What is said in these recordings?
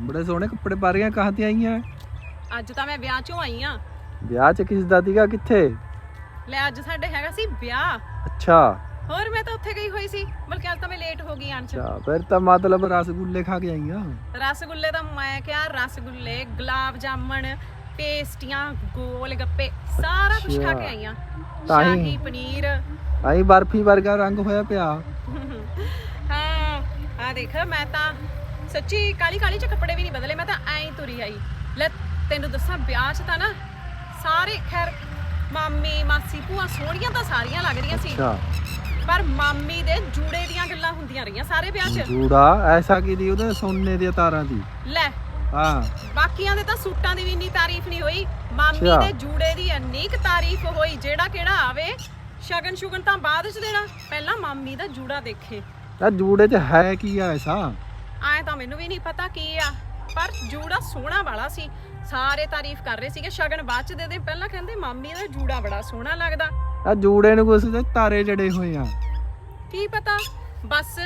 ਬੜੇ ਸੋਹਣੇ ਕੱਪੜੇ ਪਾ ਰਹੀਆਂ ਕਹਾਂ ਤੇ ਆਈਆਂ? ਅੱਜ ਤਾਂ ਮੈਂ ਵਿਆਹ ਚੋਂ ਆਈ ਆ। ਵਿਆਹ ਚ ਕਿਸ ਦਾ ਦੀਗਾ ਕਿੱਥੇ? ਲੈ ਅੱਜ ਸਾਡੇ ਹੈਗਾ ਸੀ ਵਿਆਹ। ਅੱਛਾ। ਹੋਰ ਮੈਂ ਤਾਂ ਉੱਥੇ ਗਈ ਹੋਈ ਸੀ ਬਲਕਿ ਅੱਜ ਤਾਂ ਮੈਂ ਲੇਟ ਹੋ ਗਈ ਆਣ ਚ। ਅੱਛਾ ਫਿਰ ਤਾਂ ਮਤਲਬ ਰਸਗੁੱਲੇ ਖਾ ਕੇ ਆਈਆਂ। ਰਸਗੁੱਲੇ ਤਾਂ ਮੈਂ ਕਿਹਾ ਰਸਗੁੱਲੇ ਗੁਲਾਬ ਜਾਮਣ ਪੇਸਟੀਆਂ ਗੋਲ ਗੱਪੇ ਸਾਰਾ ਕੁਝ ਖਾ ਕੇ ਅੱਛਾ। ਆਈ ਆ ਤਾਂ ਹੀ- ਸ਼ਾਹੀ ਪਨੀਰ। ਆਈ ਬਰਫੀ ਵਰਗਾ ਰੰਗ ਹੋਇਆ ਪਿਆ। ਹਾਂ ਆ ਦੇਖ ਮੈਂ ਤਾਂ ਸੱਚੀ ਕਾਲੀ ਕਾਲੀ ਚ ਕੱਪੜੇ ਵੀ ਨਹੀਂ ਬਦਲੇ ਮੈਂ ਤਾਂ ਐਂ ਤੁਰੀ ਆਈ। ਲੈ ਤੈਨੂੰ ਦੱਸਾਂ ਵਿਆਹ 'ਚ ਤਾਂ ਨਾ ਸਾਰੇ ਖੈਰ ਮਾਮੀ ਮਾਸੀ ਭੂਆ ਸੋਹਣੀਆਂ ਤਾਂ ਸਾਰੀਆਂ ਲੱਗ ਰਹੀਆਂ ਸੀ। ਅੱਛਾ। ਪਰ ਮਾਮੀ ਦੇ ਜੂੜੇ ਦੀਆਂ ਗੱਲਾਂ ਹੁੰਦੀਆਂ ਰਹੀਆਂ ਸਾਰੇ ਵਿਆਹ 'ਚ। ਜੂੜਾ ਐਸਾ ਕੀ ਦੀ ਉਹਦੇ ਸੋਨੇ ਦੀਆਂ ਤਾਰਾਂ ਦੀ? ਲੈ ਹਾਂ। ਬਾਕੀਆਂ ਦੇ ਤਾਂ ਸੂਟਾਂ ਦੀ ਵੀ ਇੰਨੀ ਤਾਰੀਫ ਨਹੀਂ ਹੋਈ। ਮਾਮੀ ਅੱਛਾ। ਦੇ ਜੂੜੇ ਦੀ ਇੰਨੀ ਕੁ ਤਾਰੀਫ ਹੋਈ ਜਿਹੜਾ ਕਿਹੜਾ ਆਵੇ ਸ਼ਗਨ ਸ਼ੁਗਨ ਤਾਂ ਬਾਅਦ 'ਚ ਦੇਣਾ। ਪਹਿਲਾਂ ਮਾਮੀ ਦਾ ਜੂੜਾ ਦੇਖੇ। ਆ ਜੂੜੇ 'ਚ ਹੈ ਕੀ ਆ ਐਸਾ? ਆਏ ਤਾਂ ਮੈਨੂੰ ਵੀ ਨਹੀਂ ਪਤਾ ਕੀ ਆ ਪਰ ਜੂੜਾ ਸੋਹਣਾ ਵਾਲਾ ਸੀ। ਸਾਰੇ ਤਾਰੀਫ ਕਰ ਰਹੇ ਸੀਗੇ ਸ਼ਗਨ ਬਾਅਦ ਚ ਦੇ ਦੇ ਪਹਿਲਾਂ ਕਹਿੰਦੇ ਮਾਮੀ ਦਾ ਜੂੜਾ ਬੜਾ ਸੋਹਣਾ ਲੱਗਦਾ। ਆ ਜੂੜੇ ਨੂੰ ਕੁਛ ਤੇ ਤਾਰੇ ਜੜੇ ਹੋਏ ਆ। ਕੀ ਪਤਾ? ਬਸ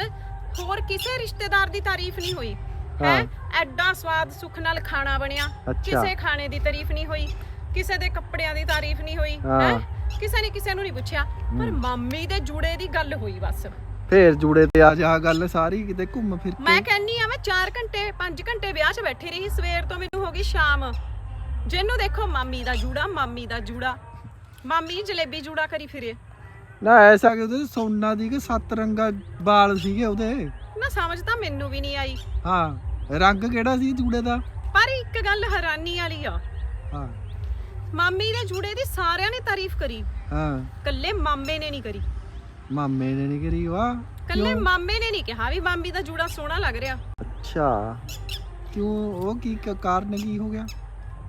ਹੋਰ ਕਿਸੇ ਰਿਸ਼ਤੇਦਾਰ ਦੀ ਤਾਰੀਫ ਨਹੀਂ ਹੋਈ। ਹੈ। ਐਡਾ ਸਵਾਦ ਸੁੱਖ ਨਾਲ ਖਾਣਾ ਬਣਿਆ। ਅੱਛਾ। ਕਿਸੇ ਖਾਣੇ ਦੀ ਤਾਰੀਫ ਨਹੀਂ ਹੋਈ। ਕਿਸੇ ਦੇ ਕੱਪੜਿਆਂ ਦੀ ਤਾਰੀਫ ਨਹੀਂ ਹੋਈ। ਹਾਂ। ਹੈ? ਕਿਸੇ ਨੇ ਕਿਸੇ ਨੂੰ ਨਹੀਂ ਪੁੱਛਿਆ। ਪਰ ਮਾਮੀ ਦੇ ਜੂੜੇ ਦੀ ਗੱਲ ਹੋਈ ਬਸ। ਫੇਰ ਜੂੜੇ ਤੇ ਆ ਜਾ ਗੱਲ ਸਾਰੀ ਕਿਤੇ ਘੁੰਮ ਫਿਰ ਮੈਂ ਕੇ ਕਹਿੰਨੀ ਆ ਮੈਂ 4 ਘੰਟੇ 5 ਘੰਟੇ ਵਿਆਹ 'ਚ ਬੈਠੀ ਰਹੀ ਸਵੇਰ ਤੋਂ ਮੈਨੂੰ ਹੋ ਗਈ ਸ਼ਾਮ। ਜਿਹਨੂੰ ਦੇਖੋ ਮਾਮੀ ਦਾ ਜੂੜਾ ਮਾਮੀ ਦਾ ਜੂੜਾ। ਮਾਮੀ ਜਲੇਬੀ ਜੂੜਾ ਕਰੀ ਫਿਰੇ। ਨਾ ਐਸਾ ਕਿ ਉਹਦੇ ਸੋਨਾ ਦੀ ਕਿ ਸੱਤ ਰੰਗਾ ਵਾਲ ਸੀਗੇ ਉਹਦੇ। ਨਾ ਸਮਝ ਤਾਂ ਮੈਨੂੰ ਵੀ ਨਹੀਂ ਆਈ। ਹਾਂ ਰੰਗ ਕਿਹੜਾ ਸੀ ਜੂੜੇ ਦਾ? ਪਰ ਇੱਕ ਗੱਲ ਹੈਰਾਨੀ ਵਾਲੀ ਆ। ਹਾਂ। ਮਾਮੀ ਦੇ ਜੂੜੇ ਦੀ ਸਾਰਿਆਂ ਨੇ ਤਾਰੀਫ ਕਰੀ। ਹਾਂ। ਕੱਲੇ ਮਾਮੇ ਨੇ ਨਹੀਂ ਕਰੀ। ਮਾਮੇ ਨੇ ਨਹੀਂ ਕਰੀ ਵਾਹ ਕੱਲੇ ਮਾਮੇ ਨੇ ਨਹੀਂ ਕਿਹਾ ਵੀ ਮਾਮੀ ਦਾ ਜੂੜਾ ਸੋਹਣਾ ਲੱਗ ਰਿਹਾ। ਅੱਛਾ। ਕਿਉਂ? ਉਹ ਕੀ ਕ- ਕਾਰਨ ਕੀ ਹੋ ਗਿਆ?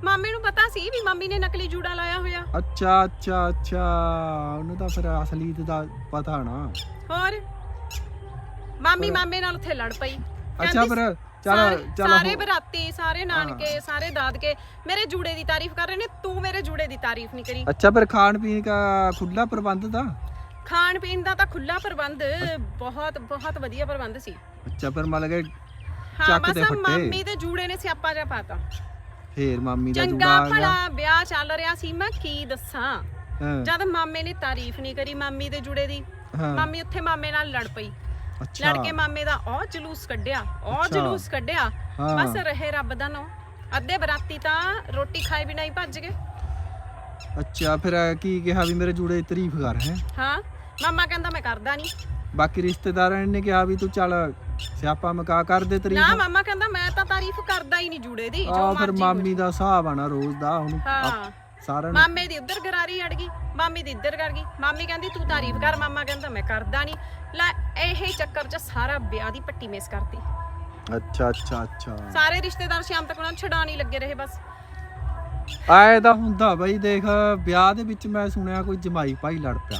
ਮਾਮੇ ਨੂੰ ਪਤਾ ਸੀ ਵੀ ਮਾਮੀ ਨੇ ਨਕਲੀ ਜੂੜਾ ਲਾਇਆ ਹੋਇਆ। ਅੱਛਾ ਅੱਛਾ ਅੱਛਾ। ਉਹਨੂੰ ਤਾਂ ਫਿਰ ਅਸਲੀਤ ਦਾ ਪਤਾ ਨਾ। ਹੋਰ? ਮਾਮੀ ਮਾਮੇ ਨਾਲ ਉੱਥੇ ਲੜ ਪਈ। ਅੱਛਾ ਕਹਿੰਦੀ ਫਿਰ ਚਲ ਸਾਰੇ- ਚਲ ਸਾਰੇ ਬਰਾਤੀ ਸਾਰੇ ਨਾਨਕੇ ਸਾਰੇ ਦਾਦਕੇ ਮੇਰੇ ਜੂੜੇ ਦੀ ਤਾਰੀਫ ਕਰ ਰਹੇ ਨੇ ਤੂੰ ਮੇਰੇ ਜੂੜੇ ਦੀ ਤਾਰੀਫ ਨਹੀਂ ਕਰੀ। ਅੱਛਾ ਫਿਰ ਖਾਣ ਪੀਣ ਦਾ ਖੁੱਲਾ ਪ੍ਰਬੰਧ ਦਾ ਖਾਣ ਪੀਣ ਦਾ ਤਾਂ ਖੁੱਲਾ ਪ੍ਰਬੰਧ ਬਹੁਤ ਬਹੁਤ ਵਧੀਆ ਪ੍ਰਬੰਧ ਸੀ। ਅੱਛਾ ਫਿਰ ਮਤਲਬ ਕਿ ਹਾਂ ਚੱਕ ਬਸ ਦੇ ਫੱਟੇ। ਮਾਮੀ ਦੇ ਜੂੜੇ ਨੇ ਸਿਆਪਾ ਜਿਹਾ ਪਾਤਾ। ਫੇਰ ਮਾਮੀ ਦਾ ਜੂੜਾ ਚੰਗਾ ਆ ਗਿਆ। ਭਲਾ ਵਿਆਹ ਚੱਲ ਰਿਹਾ ਸੀ ਮੈਂ ਕੀ ਦੱਸਾਂ? ਹਾਂ, ਜਦ ਮਾਮੇ ਨੇ ਤਾਰੀਫ ਨਹੀਂ ਕਰੀ ਮਾਮੀ ਦੇ ਜੂੜੇ ਦੀ ਹਾਂ। ਮਾਮੀ ਉੱਥੇ ਮਾਮੇ ਨਾਲ ਲੜ ਪਈ। ਅੱਛਾ। ਲੜ ਕੇ ਮਾਮੇ ਦਾ ਉਹ ਜਲੂਸ ਕੱਢਿਆ ਉਹ ਅੱਛਾ। ਜਲੂਸ ਕੱਢਿਆ। ਹਾਂ। ਬਸ ਰਹੇ ਰੱਬ ਦਾ ਨੋ ਅੱਧੇ ਬਰਾਤੀ ਤਾਂ ਰੋਟੀ ਖਾਏ ਬਿਨਾਂ ਹੀ ਭੱਜ ਗਏ। ਅੱਛਾ ਫਿਰ ਕੀ ਕਿਹਾ ਵੀ ਮੇਰੇ ਜੂੜੇ ਦੀ ਤਾਰੀਫ ਕਰ ਹੈ? ਹਾਂ ਮਾਮਾ ਕਹਿੰਦਾ ਮੈਂ ਕਰਦਾ ਨਹੀਂ ਬਾਕੀ ਰਿਸ਼ਤੇਦਾਰਾਂ ਨੇ ਕਿਹਾ ਵੀ ਤੂੰ ਚੱਲ ਸਿਆਪਾ ਮਕਾ ਕਰ ਦੇ ਨਾ ਤਾਰੀਫ ਮਾਮਾ ਕਹਿੰਦਾ ਮੈਂ ਤਾਂ ਤਾਰੀਫ ਕਰਦਾ ਹੀ ਨਹੀਂ ਜੂੜੇ ਦੀ ਜੋ ਆ ਫਿਰ ਮਰਜ਼ੀ ਮਾਮੀ ਦਾ ਹਿਸਾਬ ਆ ਨਾ ਰੋਜ਼ ਦਾ ਉਹਨੂੰ ਹਾਂ। ਸਾਰਿਆਂ ਨੂੰ। ਮਾਮੇ ਦੀ ਉੱਧਰ ਗਰਾਰੀ ਅੜ ਗਈ ਮਾਮੀ ਦੀ ਇੱਧਰ ਕਰ ਗਈ। ਮਾਮੀ ਕਹਿੰਦੀ ਤੂੰ ਤਾਰੀਫ ਕਰ ਮਾਮਾ ਕਹਿੰਦਾ ਮੈਂ ਕਰਦਾ ਨਹੀਂ ਲੈ ਇਹ ਚੱਕਰ 'ਚ ਸਾਰਾ ਵਿਆਹ ਦੀ ਪੱਟੀ ਮਿਸ ਕਰਤੀ। ਅੱਛਾ ਅੱਛਾ ਅੱਛਾ। ਸਾਰੇ ਰਿਸ਼ਤੇਦਾਰ ਸ਼ਾਮ ਤੱਕ ਉਹਨਾਂ ਨੂੰ ਛਡਾਣ ਹੀ ਲੱਗੇ ਰਹੇ ਬਸ। ਆਏ ਤਾਂ ਹੁੰਦਾ ਬਈ ਦੇਖ ਵਿਆਹ ਦੇ ਵਿੱਚ ਮੈਂ ਸੁਣਿਆ ਕੋਈ ਜਮਾਈ ਭਾਈ ਲੜ ਪਿਆ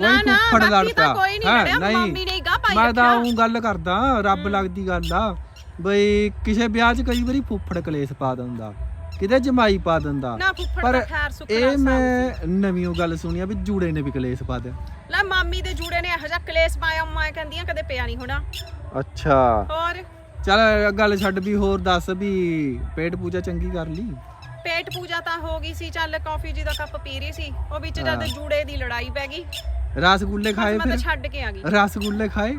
ਨਾ ਕੋਈ ਨਾ ਫੁੱਫੜ ਲੜ ਬਾਕੀ ਤਾਂ ਪਿਆ ਕੋਈ ਨਹੀਂ ਹੈਂ, ਲੜਿਆ ਨਹੀਂ। ਮਾਮੀ ਨੇ ਹੀ ਗਾਹ ਪਾਈ ਮੈਂ ਤਾਂ ਰੱਖਿਆ। ਉਹ ਗੱਲ ਕਰਦਾ ਰੱਬ ਲੱਗਦੀ ਗੱਲ ਆ। ਬਈ ਕਿਸੇ ਵਿਆਹ 'ਚ ਕਈ ਵਾਰੀ ਫੁੱਫੜ ਕਲੇਸ਼ ਪਾ ਦਿੰਦਾ ਕਿਤੇ ਜਮਾਈ ਪਾ ਦਿੰਦਾ। ਨਾ ਫੁੱਫੜ ਪਰ ਦਾ ਖੈਰ ਸੁੱਕਣਾ ਇਹ। ਮੈਂ ਨਵੀਂ ਉਹ ਗੱਲ ਸੁਣੀ ਆ ਵੀ ਜੂੜੇ ਨੇ ਵੀ ਕਲੇਸ਼ ਪਾ ਦਿਆ। ਲੈ ਮਾਮੀ ਦੇ ਜੂੜੇ ਨੇ ਇਹੋ ਜਿਹਾ ਕਲੇਸ਼ ਪਾਇਆ ਮੈਂ ਕਹਿੰਦੀਆਂ ਕਦੇ ਪਿਆ ਨਹੀਂ ਹੋਣਾ। ਅੱਛਾ। ਹੋਰ? ਚੱਲ ਗੱਲ ਛੱਡ ਵੀ ਹੋਰ ਦੱਸ ਵੀ ਪੇਟ ਪੂਜਾ ਚੰਗੀ ਕਰ ਲਈ? ਪੇਟ ਪੂਜਾ ਤਾਂ ਹੋ ਗਈ ਸੀ ਚੱਲ ਕਾਫੀ ਜੀ ਦਾ ਕੱਪ ਪੀ ਰਹੀ ਸੀ ਉਹ ਵਿੱਚ ਜਦ ਹਾਂ। ਜੂੜੇ ਦੀ ਲੜਾਈ ਪੈ ਗਈ। ਰਸਗੁੱਲੇ ਖਾਏ ਮੈਂ ਤਾਂ ਫਿਰ? ਛੱਡ ਕੇ ਆ ਗਈ। ਰਸਗੁੱਲੇ ਖਾਏ?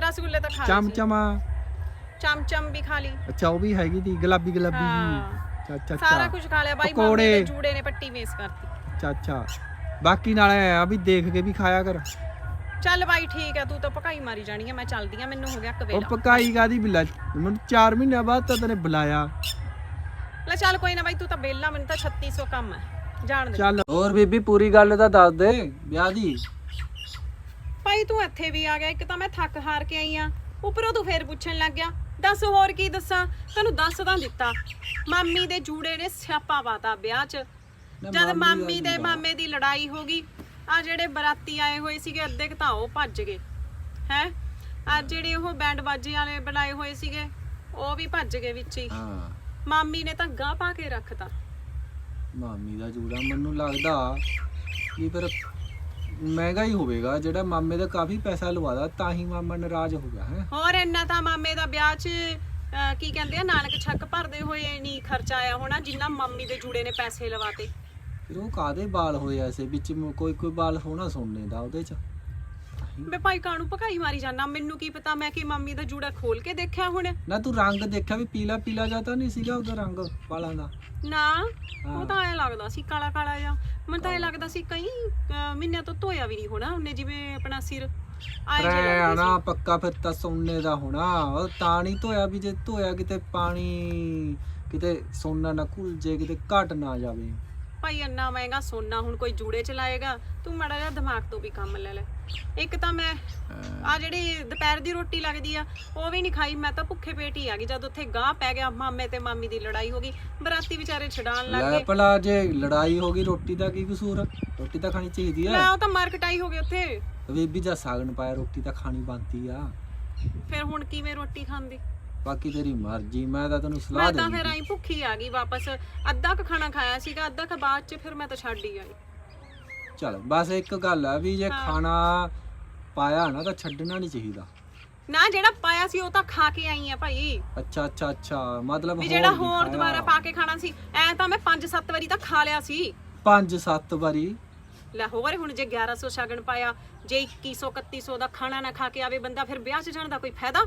ਰਸਗੁੱਲੇ ਤਾਂ ਖਾ ਲਏ ਸੀ। ਚਮਚਮਾ? ਚਮਚਮ ਵੀ ਖਾ ਲਈ। ਅੱਛਾ ਉਹ ਵੀ ਹੈਗੀ ਦੀ ਗੁਲਾਬੀ ਗੁਲਾਬੀ ਹਾਂ। ਜੀ ਅੱਛਾ ਸਾਰਾ ਅੱਛਾ ਕੁਝ ਖਾ ਲਿਆ ਬਾਈ ਮਾਮੀ ਪਕੌੜੇ। ਦੇ ਜੂੜੇ ਨੇ ਪੱਟੀ ਮੇਸ ਕਰਤੀ। ਅੱਛਾ ਅੱਛਾ। ਬਾਕੀ ਨਾਲ ਐ ਆ ਵੀ ਦੇਖ ਕੇ ਵੀ ਖਾਇਆ ਕਰ। ਚੱਲ ਬਾਈ ਠੀਕ ਹੈ ਤੂੰ ਤਾਂ ਪਕਾਈ ਮਾਰੀ ਜਾਣੀ ਹੈ ਮੈਂ ਚੱਲਦੀ ਆ ਮੈਨੂੰ ਹੋ ਗਿਆ ਉਹ ਕਵੇਲਾ ਪਕਾਈ ਕਾਦੀ ਬਿਲਾ? ਮੈਨੂੰ 4 ਮਹੀਨਿਆਂ ਬਾਅਦ ਤਾਂ ਤੈਨੇ ਬੁਲਾਇਆ। ਲੈ ਚੱਲ ਕੋਈ ਨਾ ਬਾਈ ਤੂੰ ਤਾਂ ਬੇਲਾ ਮੈਨੂੰ ਤਾਂ 3600 ਕੰਮ ਹੈ। ਜਾਣ ਦੇ। ਚੱਲ ਹੋਰ ਬੀਬੀ ਪੂਰੀ ਗੱਲ ਤਾਂ ਦੱਸ ਦੇ ਵਿਆਹ ਦੀ। ਭਾਈ ਤੂੰ ਇੱਥੇ ਵੀ ਆ ਗਿਆ ਇੱਕ ਤਾਂ ਮੈਂ ਥੱਕ ਹਾਰ ਕੇ ਆਈ ਆ। ਉੱਪਰੋਂ ਤੂੰ ਫੇਰ ਪੁੱਛਣ ਲੱਗ ਗਿਆ ਦੱਸ ਹੋਰ ਕੀ ਦੱਸਾਂ? ਤੈਨੂੰ ਦੱਸ ਤਾਂ ਦਿੱਤਾ ਮਾਮੀ ਦੇ ਜੂੜੇ ਨੇ ਸਿਆਪਾ ਪਾਤਾ ਵਿਆਹ 'ਚ। ਜਦ ਮਾਮੀ ਤੇ ਮਾਮੇ ਦੀ ਲੜਾਈ ਹੋ ਗਈ ਆ ਜਿਹੜੇ ਬਰਾਤੀ ਆਏ ਹੋਏ ਸੀਗੇ ਅੱਧੇ ਕੁ ਤਾਂ ਉਹ ਭੱਜ ਗਏ। ਹੈ? ਆ ਜਿਹੜੇ ਉਹ ਬੈਂਡ ਬਾਜੇ ਵਾਲੇ ਬਣਾਏ ਹੋਏ ਸੀਗੇ ਉਹ ਵੀ ਭੱਜ ਗਏ ਵਿੱਚ ਹੀ। ਹਾਂ। ਮਾਮੀ ਨੇ ਤਾਂ ਗਾਹ ਪਾ ਕੇ ਰੱਖਤਾ। ਮਾਮੀ ਦਾ ਜੂੜਾ ਮੈਨੂੰ ਲੱਗਦਾ ਕਿ ਫਿਰ ਮਹਿੰਗਾ ਹੀ ਹੋਵੇਗਾ ਜਿਹੜਾ ਮਾਮੇ ਦਾ ਕਾਫੀ ਪੈਸਾ ਲਵਾਦਾ ਤਾਂ ਹੀ ਮਾਮਾ ਨਾਰਾਜ਼ ਹੋ ਗਿਆ ਹੈ। ਹੋਰ ਇੰਨਾ ਤਾਂ ਮਾਮੇ ਦਾ ਵਿਆਹ 'ਚ ਅਹ, ਕੀ ਕਹਿੰਦੇ ਆ ਨਾਨਕ ਛੱਕ ਭਰਦੇ ਹੋਏ ਨਹੀਂ ਖਰਚਾ ਆਇਆ ਹੋਣਾ ਜਿੰਨਾ ਮੰਮੀ ਦੇ ਜੂੜੇ ਨੇ ਪੈਸੇ ਲਵਾਤੇ। ਫਿਰ ਉਹ ਕਾਦੇ ਬਾਲ ਹੋਏ ਐਸੇ ਵਿੱਚ ਮ- ਕੋਈ ਕੋਈ ਬਾਲ ਹੋਣਾ ਸੁਣਨੇ ਦਾ ਉਹਦੇ ਚ? ਮੈਂ ਭਾਈ ਕਾਣੂ ਭਕਾਈ ਮਾਰੀ ਜਾਣਾ ਮੈਨੂੰ ਕੀ ਪਤਾ ਮੈਂ ਕਿ ਮੰਮੀ ਦਾ ਜੂੜਾ ਖੋਲ ਕੇ ਦੇਖਿਆ ਹੁਣ? ਨਾ ਤੂੰ ਰੰਗ ਦੇਖਿਆ ਵੀ ਪੀਲਾ ਪੀਲਾ ਜਾਂ ਤਾਂ ਨਹੀਂ ਸੀਗਾ ਉਹਦਾ ਰੰਗ ਵਾਲਾਂ ਦਾ? ਨਾ। ਉਹ ਤਾਂ ਐ ਲੱਗਦਾ ਸੀ ਕਾਲਾ ਕਾਲਾ ਜਿਹਾ। ਮੈਨੂੰ ਤਾਂ ਐ ਲੱਗਦਾ ਸੀ ਕਈ ਅਹ, ਮਹੀਨਿਆਂ ਤੋਂ ਧੋਇਆ ਵੀ ਨਹੀਂ ਹੋਣਾ ਉਹਨੇ ਜਿਵੇਂ ਆਪਣਾ ਸਿਰ ਆਏ ਜੇ ਲੱਗਦੇ ਰਹਿਣਾ ਪੱਕਾ ਫਿਰ ਤਾਂ ਸੋਨੇ ਦਾ ਹੋਣਾ। ਉਹ ਤਾਂ ਨਹੀਂ ਧੋਇਆ ਵੀ ਜੇ ਧੋਇਆ ਕਿਤੇ ਪਾਣੀ ਕਿਤੇ ਸੋਨਾ ਨਾ ਘੁਲ ਜੇ ਕਿਤੇ ਘਟ ਨਾ ਜਾਵੇ। ਭਾਈ ਇੰਨਾ ਮਹਿੰਗਾ ਸੋਨਾ ਹੁਣ ਕੋਈ ਜੂੜੇ ਚ ਲਾਏਗਾ ਤੂੰ ਮਾੜਾ ਜਿਹਾ ਦਿਮਾਗ ਤੋਂ ਵੀ ਕੰਮ ਲੈ ਲੈ। ਇੱਕ ਤਾਂ ਮੈਂ ਆ ਜਿਹੜੀ ਦੁਪਹਿਰ ਦੀ ਰੋਟੀ ਲੱਗਦੀ ਆ ਉਹ ਵੀ ਨਹੀਂ ਖਾਈ ਮੈਂ ਤਾਂ ਭੁੱਖੇ ਪੇਟ ਹੀ ਆ ਗਈ ਜਦ ਉੱਥੇ ਗਾਹ ਪੈ ਗਿਆ ਮਾਮੇ ਤੇ ਮਾਮੀ ਦੀ ਲੜਾਈ ਹੋ ਗਈ ਬਰਾਤੀ ਵਿਚਾਰੇ ਛਡਾਣ ਲੱਗ ਲੈ ਗਏ। ਭਲਾ ਜੇ ਲੜਾਈ ਹੋ ਗਈ ਰੋਟੀ ਦਾ ਕੀ ਕਸੂਰ? ਆ? ਰੋਟੀ ਤਾਂ ਖਾਣੀ ਚਾਹੀਦੀ ਲੈ ਆ ਉਹ ਤਾਂ ਮਾਰ ਕਟਾਈ ਹੋ ਗਈ ਉੱਥੇ। ਬੀਬੀ ਦਾ ਸਾਗਣ ਪਾਇਆ ਰੋਟੀ ਤਾਂ ਖਾਣੀ ਬਣਦੀ ਆ। ਫਿਰ ਹੁਣ ਕਿਵੇਂ ਰੋਟੀ ਖਾਂਦੀ? ਬਾਕੀ ਤੇਰੀ ਮਰਜ਼ੀ ਮੈਂ ਤਾਂ ਤੈਨੂੰ ਸਲਾਹ ਮੈਂ ਤਾਂ ਫਿਰ ਆਈ ਭੁੱਖੀ ਆ ਗਈ ਵਾਪਸ। ਅੱਧਾ ਕ ਖਾਣਾ ਖਾਇਆ ਸੀਗਾ ਅੱਧਾ ਕ ਬਾਅਦ ਚ ਫਿਰ ਮੈਂ ਤਾਂ ਛੱਡ ਹੀ ਆਈ। ਚਲ ਬਸ ਇੱਕ ਗੱਲ ਆ ਵੀ ਜੇ ਖਾਣਾ ਪਾਇਆ ਨਾ ਤਾਂ ਛੱਡਣਾ ਨਹੀਂ ਚਾਹੀਦਾ। ਨਾ ਜਿਹੜਾ ਪਾਇਆ ਸੀ ਉਹ ਤਾਂ ਖਾ ਕੇ ਆਈ ਆ ਭਾਈ। ਅੱਛਾ ਅੱਛਾ ਅੱਛਾ ਮਤਲਬ ਵੀ ਜਿਹੜਾ ਹੋਰ। ਦੁਬਾਰਾ ਪਾ ਕੇ ਖਾਣਾ ਸੀ ਐ ਤਾਂ ਮੈਂ 5-7 ਵਾਰੀ ਤਾਂ ਖਾ ਲਿਆ ਸੀ। ਪੰਜ ਸੱਤ ਵਾਰੀ? ਲੈ ਹੋਰ ਹੁਣ ਜੇ 1100 ਸ਼ਗਨ ਪਾਇਆ ਜੇ 2100 3100 ਦਾ ਖਾਣਾ ਨਾ ਖਾ ਕੇ ਆਵੇ ਬੰਦਾ ਫਿਰ ਵਿਆਹ 'ਚ ਜਾਣ ਦਾ ਕੋਈ ਫਾਇਦਾ?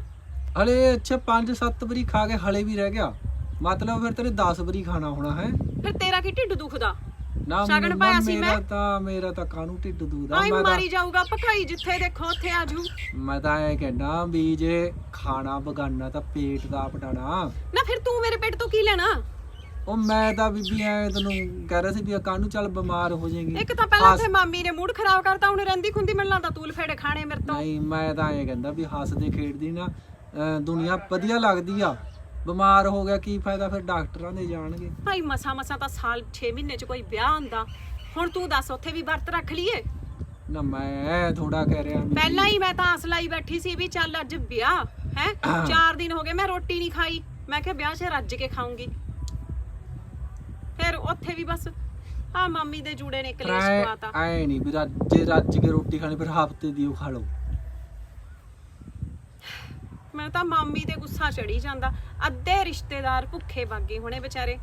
ਹਲੇ ਅੱਛਾ ਪੰਜ ਸੱਤ ਵਾਰੀ ਖਾ ਕੇ ਹਲੇ ਵੀ ਰਹਿ ਗਿਆ। ਮਤਲਬ ਫਿਰ ਤੇਰੇ 10 ਵਾਰੀ ਖਾਣਾ ਹੋਣਾ ਹੈ। ਫਿਰ ਤੇਰਾ ਕੀ ਢਿੱਡ ਦੁਖਦਾ? ਨਾ ਸ਼ਗਨ ਨਾ ਪਾਇਆ ਸੀ ਮੇਰਾ ਮੈਂ। ਤਾਂ ਮੇਰਾ ਤਾਂ ਕਾਨੂੰ ਢਿੱਡ ਦੁਖਦਾ? ਆਈ ਮਾਰੀ ਜਾਊਗਾ ਭਕਾਈ ਜਿੱਥੇ ਦੇਖੋ ਉੱਥੇ ਆਜੂ ਮੈਂ ਤਾਂ ਇਹ ਕਹਿੰਦਾ ਵੀ ਜੇ ਖਾਣਾ ਬਗਾਨਾ ਤਾਂ ਪੇਟ ਦਾ ਪਟਾਣਾ। ਨਾ ਫਿਰ ਤੂੰ ਮੇਰੇ ਪੇਟ ਤੋਂ ਕੀ ਲੈਣਾ? ਉਹ ਮੈਂ ਤਾਂ ਬੀਬੀ ਐ ਤੈਨੂੰ ਕਹਿ ਰਿਹਾ ਸੀ ਵੀ ਕਾਨੂੰ ਚੱਲ ਬਿਮਾਰ ਹੋ ਜਾਏਗੀ। ਇੱਕ ਤਾਂ ਪਹਿਲਾਂ ਉੱਥੇ ਮਾਮੀ ਨੇ ਮੂਡ ਖਰਾਬ ਕਰਤਾ ਹੁਣ ਰਹਿੰਦੀ ਖੁੰਦੀ ਮੈਨੂੰ ਲੱਗਦਾ ਤੂਲ ਫੇੜੇ ਖਾਣੇ ਮੇਰੇ ਤੋਂ। ਨਹੀਂ ਮੈਂ ਤਾਂ ਇਹ ਕਹਿੰਦਾ ਵੀ ਹੱਸਦੇ ਖੇਡਦੀ ਨਾ ਦੁਨੀਆ ਵਧੀਆ ਲੱਗਦੀ ਆ। ਬਿਮਾਰ ਹੋ ਗਿਆ ਕੀ ਫਾਇਦਾ ਫਿਰ ਡਾਕਟਰਾਂ ਦੇ ਜਾਣਗੇ। ਭਾਈ ਮਸਾ ਮਸਾ ਤਾਂ ਸਾਲ 6 ਮਹੀਨੇ 'ਚ ਕੋਈ ਵਿਆਹ ਹੁੰਦਾ। ਹੁਣ ਤੂੰ ਦੱਸ ਉੱਥੇ ਵੀ ਵਰਤ ਰੱਖ ਲਈਏ? ਨਾ ਮੈਂ ਥੋੜਾ ਕਹਿ ਰਿਹਾ ਵੀ ਪਹਿਲਾਂ ਹੀ ਮੈਂ ਤਾਂ ਆਸ ਲਾਈ ਬੈਠੀ ਸੀ ਵੀ ਚੱਲ ਅੱਜ ਵਿਆਹ ਹੈ? 4 ਦਿਨ ਹੋ ਗਏ ਮੈਂ ਰੋਟੀ ਨਹੀਂ ਖਾਈ। ਮੈਂ ਕਿਹਾ ਵਿਆਹ 'ਚ ਰੱਜ ਕੇ ਖਾਊਂਗੀ। ਫਿਰ ਉੱਥੇ ਵੀ ਬਸ ਆ ਮਾਮੀ ਦੇ ਜੂੜੇ ਨੇ ਕਲੇਸ਼ ਪਵਾਤਾ। ਐ ਨਹੀਂ ਵੀ ਰੱਜ ਜੇ ਰੱਜ ਕੇ ਰੋਟੀ ਖਾਣੀ ਫਿਰ ਹਫ਼ਤੇ ਦੀ ਉਹ ਖਾ ਲਓ। ਮੈਂ ਤਾਂ ਮਾਮੀ ਤੇ ਗੁੱਸਾ ਚੜੀ ਜਾਂਦਾ। ਅੱਧੇ ਰਿਸ਼ਤੇਦਾਰ ਭੁੱਖੇ ਬਾਗੇ ਹੋਣੇ ਵਿਚਾਰੇ।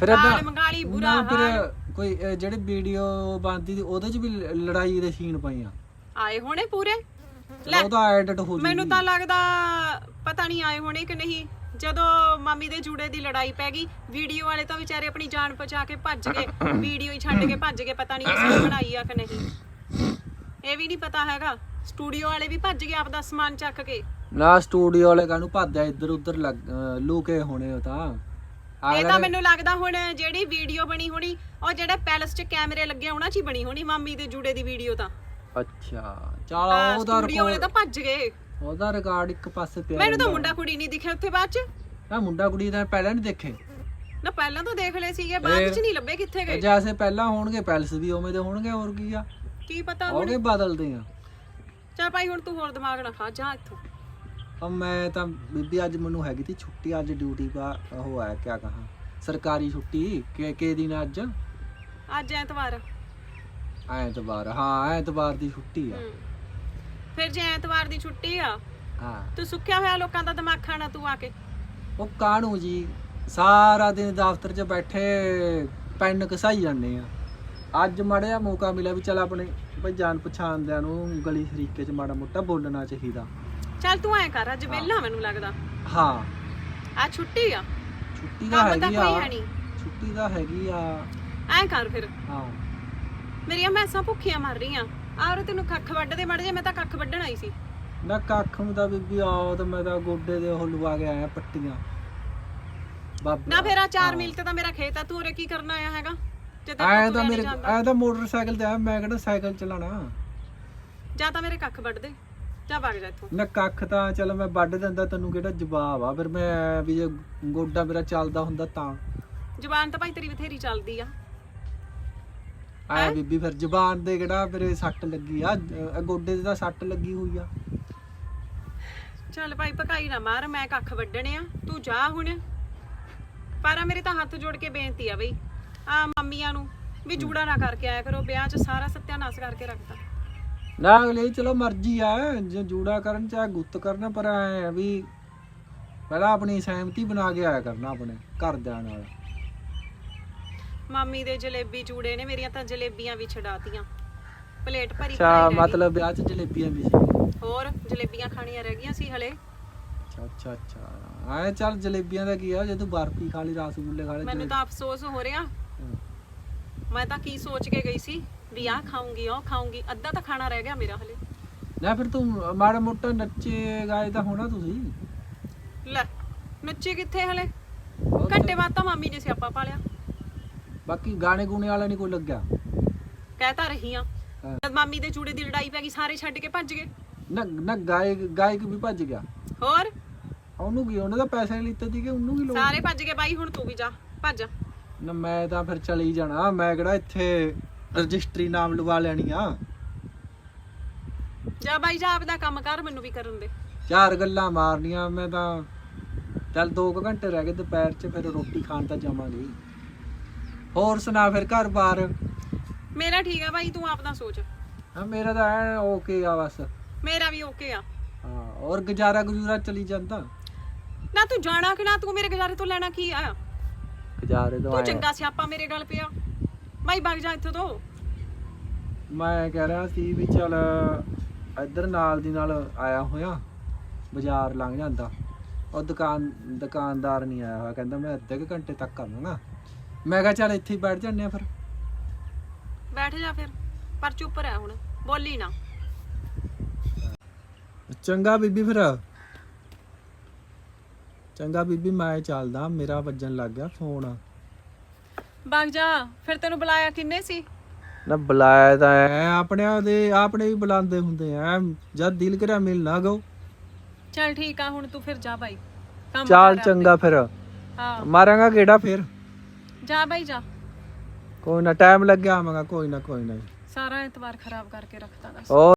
ਫਿਰ ਦਾਲ ਏਦਾਂ- ਮੰਗਾਲੀ ਬੁਰਾ ਨਾ ਫਿਰ ਹਾਲ। ਕੋਈ ਅਹ, ਜਿਹੜੇ ਵੀਡੀਓ ਬਣਦੀ ਸੀ ਉਹਦੇ ਚ ਵੀ ਲ- ਲੜਾਈ ਦੇ ਸੀਨ ਪਈਆਂ ਆਏ ਹੋਣੇ ਪੂਰੇ? ਚਲੋ ਉਹਦਾ ਐਡਿਟ ਹੋ ਜੂਗੀ। ਮੈਨੂੰ ਤਾਂ ਲੱਗਦਾ ਪਤਾ ਨਹੀਂ ਆਏ ਹੋਣੇ ਕਿ ਨਹੀਂ। ਜਦੋਂ ਮਾਮੀ ਦੇ ਜੂੜੇ ਦੀ ਲੜਾਈ ਪੈ ਗਈ ਵੀਡੀਓ ਵਾਲੇ ਤਾਂ ਵਿਚਾਰੇ ਆਪਣੀ ਜਾਨ ਬਚਾ ਕੇ ਭੱਜ ਗਏ। ਵੀਡੀਓ ਹੀ ਛੱਡ ਕੇ ਭੱਜ ਗਏ ਪਤਾ ਨਹੀਂ ਕਿਸੇ ਨੇ ਬਣਾਈ ਆ ਕਿ ਨਹੀਂ। ਇਹ ਵੀ ਨਹੀਂ ਪਤਾ ਹੈਗਾ। ਸਟੂਡੀਓ ਵਾਲੇ ਵੀ ਭੱਜ ਗਏ ਆਪਦਾ ਸਮਾਨ ਚੱਕ ਕੇ। ਨਾ ਸਟੂਡੀਓ ਵਾਲੇ ਕਾਨੂੰ ਭੱਜਿਆ ਇੱਧਰ ਉੱਧਰ ਲੱਗ- ਅਹ, ਲੁਕੇ ਹੋਣੇ ਉਹ ਤਾਂ। ਇਹ ਤਾਂ ਮੈਨੂੰ ਲੱਗਦਾ ਹੁਣ ਜਿਹੜੀ ਵੀਡੀਓ ਬਣੀ ਹੋਣੀ ਉਹ ਜਿਹੜੇ ਪੈਲਸ 'ਚ ਕੈਮਰੇ ਲੱਗੇ ਉਹਨਾਂ 'ਚ ਹੀ ਬਣੀ ਹੋਣੀ ਮਾਮੀ ਦੇ ਜੂੜੇ ਦੀ ਵੀਡੀਓ ਤਾਂ। ਅੱਛਾ ਚਲ ਉਹਦਾ ਸਟੂਡੀਓ ਵਾਲੇ ਰਿਕਾਰਡ ਭੱਜ ਗਏ। ਉਹਦਾ ਰਿਕਾਰਡ ਇੱਕ ਪਾਸੇ ਪਿਆ ਮੈਨੂੰ ਤਾਂ ਰਹਿੰਦਾ। ਮੁੰਡਾ ਕੁੜੀ ਨਹੀਂ ਦਿਖਿਆ ਉੱਥੇ ਬਾਅਦ 'ਚ। ਨਾ ਮੁੰਡਾ ਕੁੜੀ ਤਾਂ ਪਹਿਲਾਂ ਨਹੀਂ ਦੇਖੇ। ਨਾ ਪਹਿਲਾਂ ਤਾਂ ਦੇਖ ਲਏ ਸੀਗੇ ਬਾਅਦ 'ਚ ਨਹੀਂ ਲੱਭੇ ਕਿੱਥੇ ਗਏ। ਜੈਸੇ ਪਹਿਲਾਂ ਹੋਣਗੇ ਪੈਲਸ ਵੀ ਉਵੇਂ ਦੇ ਹੋਣਗੇ ਹੋਰ ਕੀ ਆ। ਕੀ ਪਤਾ ਹੁਣ। ਉਹਨੇ ਬਦਲਦੇ ਆ। ਚਾ ਭਾਈ ਹੁਣ ਤੂੰ ਹੋਰ ਦਿਮਾਗ ਨਾ ਖਾ ਜਾ ਇੱਥੋਂ। ਅਬ ਮੈਂ ਤਾਂ ਬੀਬੀ ਅੱਜ ਮੈਨੂੰ ਹੈਗੀ ਤੀ ਛੁੱਟੀ ਅੱਜ ਡਿਊਟੀ ਦਾ ਉਹ ਹੈ ਕਿਆ ਕਹਾ? ਸਰਕਾਰੀ ਛੁੱਟੀ ਕਿ ਕਿ ਦਿਨ ਅੱਜ? ਅੱਜ ਐਤਵਾਰ। ਐਤਵਾਰ ਹਾਂ ਐਤਵਾਰ ਦੀ ਛੁੱਟੀ ਆ। ਫਿਰ ਜੇ ਐਤਵਾਰ ਦੀ ਛੁੱਟੀ ਆ ਹਾਂ। ਤੂੰ ਸੁੱਕਿਆ ਹੋਇਆ ਲੋਕਾਂ ਦਾ ਦਿਮਾਗ ਖਾਣਾ ਤੂੰ ਆ ਕੇ? ਉਹ ਕਾਣੂ ਜੀ? ਸਾਰਾ ਦਿਨ ਦਫ਼ਤਰ 'ਚ ਬੈਠੇ ਪੈਨ ਕਸਾਈ ਜਾਂਦੇ ਆ। ਅੱਜ ਮੜਿਆ ਮੌਕਾ ਮਿਲਿਆ ਵੀ ਚਲ ਆਪਣੇ ਭਈ ਜਾਣ ਪਛਾਣਦਿਆਂ ਨੂੰ ਗਲੀ ਸ਼ਰੀਕੇ 'ਚ ਮਾੜਾ ਮੋਟਾ ਬੋਲਣਾ ਚਾਹੀਦਾ। ਚੱਲ ਤੂੰ ਐ ਕਰ ਅੱਜ ਵਿਹਲਾ ਮੈਨੂੰ ਲੱਗਦਾ। ਹਾਂ। ਆ ਛੁੱਟੀ ਆ? ਛੁੱਟੀ ਕੰਮ ਤਾਂ ਹੈਗੀ ਕੋਈ ਆ ਹੈ ਨਹੀਂ। ਛੁੱਟੀ ਤਾਂ ਹੈਗੀ ਆ। ਐ ਕਰ ਫਿਰ। ਹਾਂ। ਮੇਰੀਆਂ ਮੈਸਾਂ ਭੁੱਖੀਆਂ ਮਰ ਰਹੀਆਂ। ਆਰ ਤੈਨੂੰ ਕੱਖ ਵੱਢ ਦੇ ਮੜ ਜੇ ਮੈਂ ਤਾਂ ਕੱਖ ਵੱਢਣ ਆਈ ਸੀ। ਨਾ ਕੱਖ ਨੂੰ ਤਾਂ ਬੀਬੀ ਆਓ ਤਾਂ ਮੈਂ ਤਾਂ ਗੋਡੇ ਦੇ ਉਹ ਲਵਾ ਕੇ ਆਇਆ ਪੱਟੀਆਂ। ਬਾਬਾ। ਨਾ ਫਿਰ ਆ 4 ਮੀਲ ਤੇ ਤਾਂ ਮੇਰਾ ਖੇਤ ਆ। ਤੂੰ ਉਰੇ ਕੀ ਕਰਨ ਆਇਆ ਹੈਗਾ? ਜੇ ਤਾਂ ਐ ਤੂੰ ਮੇਰੇ ਜਾਂਦਾ। ਐ ਤਾਂ ਮੋਟਰਸਾਈਕਲ ਤੇ ਆਇਆ। ਮੈਂ ਕਿਹੜਾ ਸਾਈਕਲ ਚਲਾਣਾ ਜਾਂ ਤਾਂ ਮੇਰੇ ਕੱਖ ਵੱਢ ਦੇ ਜਾਂ ਵਗ ਜਾ ਇੱਥੋਂ। ਨਾ ਕੱਖ ਤਾਂ ਚਲ ਮੈਂ ਵੱਢ ਦਿੰਦਾ ਤੈਨੂੰ ਕਿਹੜਾ ਜਵਾਬ ਆ ਫਿਰ ਮੈਂ ਵੀ ਜੇ ਗੋਡਾ ਮੇਰਾ ਚੱਲਦਾ ਹੁੰਦਾ ਤਾਂ। ਜ਼ੁਬਾਨ ਤਾਂ ਭਾਈ ਤੇਰੀ ਬਥੇਰੀ ਚੱਲਦੀ ਆ। ਐ ਬੀਬੀ ਫਿਰ ਜ਼ਬਾਨ ਦੇ ਕਿਹੜਾ ਮੇਰੇ ਸੱਟ ਲੱਗੀ ਆ? ਅ, ਗੋਡੇ ਤੇ ਤਾਂ ਸੱਟ ਲੱਗੀ ਹੋਈ ਆ। ਚੱਲ ਭਾਈ ਪਕਾਈ ਨਾ ਮਾਰ ਮੈਂ ਕੱਖ ਵੱਢਣੇ ਆ ਤੂੰ ਜਾ ਹੁਣ। ਪਰ ਆ ਮੇਰੇ ਤਾਂ ਹੱਥ ਜੋੜ ਕੇ ਬੇਨਤੀ ਆ ਬਈ ਆ ਮੰਮੀਆਂ ਨੂੰ ਵੀ ਜੂੜਾ ਨਾ ਕਰਕੇ ਆਇਆ ਕਰੋ ਵਿਆਹ 'ਚ ਸਾਰਾ ਸੱਤਿਆਨਾਸ਼ ਕਰਕੇ ਰੱਖਤਾ। ਨਾ ਅਗਲੇ ਚਲੋ ਮਰਜ਼ੀ ਆ ਜੇ ਜੂੜਾ ਕਰਨ ਚਾਹੇ ਗੁੱਤ ਕਰਨ ਪਰ ਐ ਵੀ ਪਹਿਲਾਂ ਆਪਣੀ ਸਹਿਮਤੀ ਬਣਾ ਕੇ ਆਇਆ ਕਰਨਾ ਆਪਣੇ ਘਰਦਿਆਂ ਨਾਲ। ਮਾਮੀ ਦੇ ਜਲੇਬੀ ਚੂੜੇ ਨੇ ਮੇਰੀਆਂ ਤਾਂ ਜਲੇਬੀਆਂ ਵੀ ਛਡਾਤੀਆਂ। ਪਲੇਟ ਭਰੀ ਅੱਛਾ ਭਰਾਈ ਰਹਿ ਗਈ। ਮਤਲਬ ਵਿਆਹ 'ਚ ਜਲੇਬੀਆਂ ਵੀ ਸੀ? ਹੋਰ ਜਲੇਬੀਆਂ ਖਾਣੀਆਂ ਰਹਿ ਗਈਆਂ ਸੀ ਹਲੇ। ਅੱਛਾ ਅੱਛਾ ਅੱਛਾ। ਆਏ ਚੱਲ ਜਲੇਬੀਆਂ ਦਾ ਕੀ ਆ ਜੇ ਤੂੰ ਬਰਫੀ ਖਾ ਲਈ ਰਸਗੁੱਲੇ ਖਾ ਲਏ ਮੈਨੂੰ ਤਾਂ ਅਫਸੋਸ ਹੋ ਰਿਹਾ। ਮੈਂ ਤਾਂ ਕੀ ਸੋਚ ਕੇ ਗਈ ਸੀ? ਵੀ ਆਹ ਖਾਉਂਗੀ ਉਹ ਖਾਉਂਗੀ ਅੱਧਾ ਤਾਂ ਖਾਣਾ ਰਹਿ ਗਿਆ ਮੇਰਾ ਹਲੇ। ਨਾ ਫਿਰ ਤੂੰ ਮਾੜਾ ਮੋਟਾ ਨੱਚੇ ਗਾਏ ਤਾਂ ਹੋਣਾ ਤੁਸੀਂ। ਲੈ ਨੱਚੇ ਕਿੱਥੇ ਹਲੇ? ਘੰਟੇ ਬਾਅਦ ਤਾਂ ਮਾਮੀ ਨੇ ਸਿਆਪਾ ਪਾਲਿਆ ਬਾਕੀ ਗਾਣੇ ਗੂਣੇ ਵਾਲਾ ਨਹੀਂ ਕੋਈ ਲੱਗਿਆ। ਕਹਿ ਤਾਂ ਰਹੀ ਆ ਹਾਂ। ਜਦ ਮਾਮੀ ਦੇ ਚੂੜੇ ਦੀ ਲੜਾਈ ਪੈ ਗਈ ਸਾਰੇ ਛੱਡ ਕੇ ਭੱਜ ਗਏ। ਨਾ ਨਾ ਗਾਇਕ ਗਾਇਕ ਵੀ ਭੱਜ ਗਿਆ। ਹੋਰ? ਉਹਨੂੰ ਕੀ ਉਹਨੇ ਤਾਂ ਪੈਸੇ ਨਹੀਂ ਲਿੱਤੇ ਸੀਗੇ ਉਹਨੂੰ ਕੀ ਲੋੜ ਸਾਰੇ ਭੱਜ ਗਏ ਬਾਈ ਹੁਣ ਤੂੰ ਵੀ ਜਾ ਭੱਜ। ਨਾ ਮੈਂ ਤਾਂ ਫਿਰ ਚਲੀ ਜਾਣਾ ਮੈਂ ਕਿਹੜਾ ਇੱਥੇ ਰਜਿਸਟਰੀ ਨਾਮ ਲਵਾ ਲੈਣੀ ਆ। ਜਾ ਬਾਈ ਜਾ ਆਪਦਾ ਕੰਮ ਕਰ ਮੈਨੂੰ ਵੀ ਕਰਨ ਦੇ। ਚਾਰ ਗੱਲਾਂ ਮਾਰਨੀਆਂ ਮੈਂ ਤਾਂ ਚੱਲ 2 ਘੰਟੇ ਰਹਿ ਗਏ ਦੁਪਹਿਰ 'ਚ ਫਿਰ ਰੋਟੀ ਖਾਣ ਤਾਂ ਜਾਵਾਂਗੇ। ਹੋਰ ਸੁਣਾ ਫਿਰ ਘਰ-ਬਾਰ? ਮੇਰਾ ਠੀਕ ਆ ਬਾਈ ਤੂੰ ਆਪਦਾ ਸੋਚ। ਹਾਂ ਮੇਰਾ ਤਾਂ ਐ ਓਕੇ ਆ ਬਸ। ਮੇਰਾ ਵੀ ਓਕੇ ਆ। ਹਾਂ ਔਰ ਗੁਜ਼ਾਰਾ ਗੁਜ਼ੂਰਾ ਚਲੀ ਜਾਂਦਾ? ਨਾ ਤੂੰ ਜਾਣਾ ਕਿ ਨਾ ਤੂੰ ਮੇਰੇ ਗੁਜ਼ਾਰੇ ਤੋਂ ਲੈਣਾ ਕੀ ਆ? ਗੁਜ਼ਾਰੇ ਤੋਂ ਤੂੰ ਆਇਆ। ਚੰਗਾ ਸਿਆਪਾ ਮੇਰੇ ਗੱਲ ਪਿਆ। ਬਾਈ ਭੱਗ ਜਾ ਇੱਥੋਂ ਤੋਂ। ਮੈਂ ਕਹਿ ਰਿਹਾ ਸੀ ਵੀ ਚੱਲ ਇੱਧਰ ਨਾਲ ਦੀ ਨਾਲ ਆਇਆ ਹੋਇਆ ਬਾਜ਼ਾਰ ਲੰਘ ਜਾਂਦਾ। ਉਹ ਦੁਕਾਨ ਦੁਕਾਨਦਾਰ ਨਹੀਂ ਆਇਆ ਹੋਇਆ ਕਹਿੰਦਾ ਮੈਂ ਅੱਧੇ ਕੁ ਘੰਟੇ ਤੱਕ ਆਵਾਂਗਾ ਮੈਂ ਕਿਹਾ ਚੱਲ ਇੱਥੇ ਹੀ ਬੈਠ ਜਾਂਦੇ ਆ ਫਿਰ। ਬੈਠ ਜਾ ਫਿਰ ਪਰ ਚੁੱਪ ਰਹਿ ਹੁਣ ਬੋਲੀ ਨਾ। ਚੰਗਾ ਬੀਬੀ ਫਿਰ। ਚੰਗਾ ਬੀਬੀ ਮੈਂ ਚੱਲਦਾ ਮੇਰਾ ਵੱਜਣ ਲੱਗ ਗਿਆ ਫੋਨ। ਭੱਗ ਜਾ ਫਿਰ ਤੈਨੂੰ ਬੁਲਾਇਆ ਕਿੰਨੇ ਸੀ? ਨਾ ਬੁਲਾਇਆ ਤਾਂ ਐ। ਆਪਣਿਆਂ ਦੇ ਆਪਣੇ ਵੀ ਬੁਲਾਉਂਦੇ ਹੁੰਦੇ ਆ। ਜਦ ਦਿਲ ਕਰਿਆ ਮਿਲ ਨਾ ਗਓ ਚੱਲ ਠੀਕ ਆ ਹੁਣ ਤੂੰ ਫਿਰ ਜਾ ਬਾਈ ਕੰਮ ਚੱਲ ਕਰ ਚੰਗਾ ਫਿਰ। ਹਾਂ। ਮਾਰਾਂਗਾ ਕਿਹੜਾ ਫਿਰ। ਜਾ ਬਾਈ ਜਾ। ਕੋਈ ਨਾ ਟਾਈਮ ਲੱਗਿਆ ਆਵਾਂਗਾ ਕੋਈ ਨਾ ਕੋਈ ਨਾ। ਸਾਰਾ ਐਤਵਾਰ ਖਰਾਬ ਕਰਕੇ ਰੱਖਤਾ ਹੋਰ?